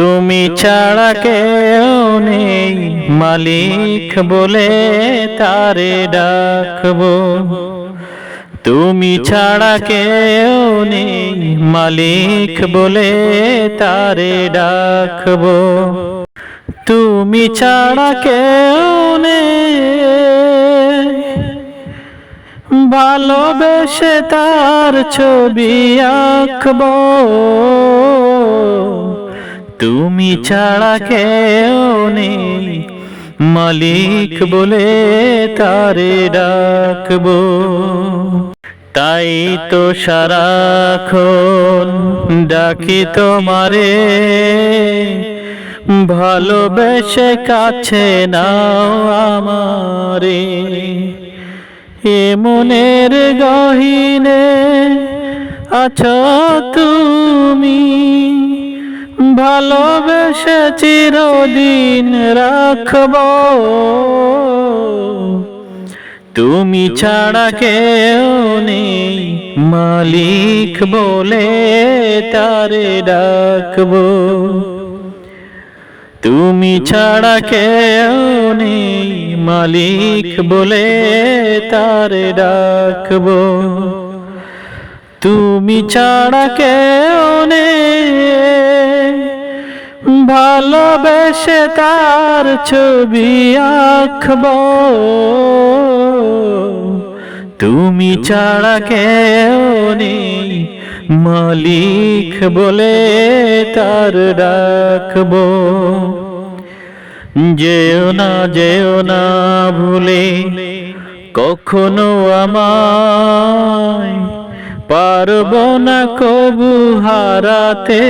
তুমি ছাড়া কেউ নেই। মালিক বলে তারে ডাকবো। তুমি ছাড়া কেউ নেই। মালিক বলে তারে ডাকবো। তুমি ছাড়া কেউ নেই। ভালোবেসে তার ছবি আঁকব। তুমি ছাড়া কেউ নেই। মালিক বলে তারে ডাকব। তাই তো সারাক্ষণ ডাকি তোমারে। ভালোবেসে কাছে নাও আমারে। এ মনের গহিনে আছো তুমি। ভালোবেসে চিরদিন রাখব। তুমি ছাড়া কেউ নেই, মালিক বলে তারে ডাকবো। তুমি ছাড়া কেউ নেই, মালিক বলে তারে ডাকবো। তুমি ছাড়া কেউ নেই ভালোবেসে তার ছবি আঁকব। তুমি ছাড়া কেউ নেই, মালিক বলে তার ডাকবো যেও না যেও না ভুলে কখনো আমায় পারব না কবু হারাতে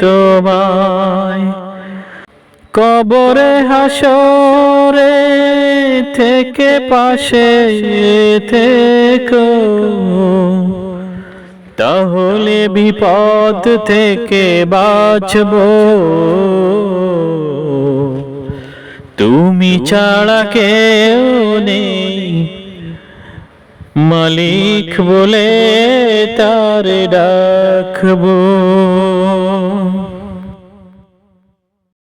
তোমায়। কবরে হাসরে থেকে পাশে থেকো। তাহলে বিপদ থেকে বাঁচব। তুমি ছাড়া কেউ নেই। মালিক বলে তার ডাকবো।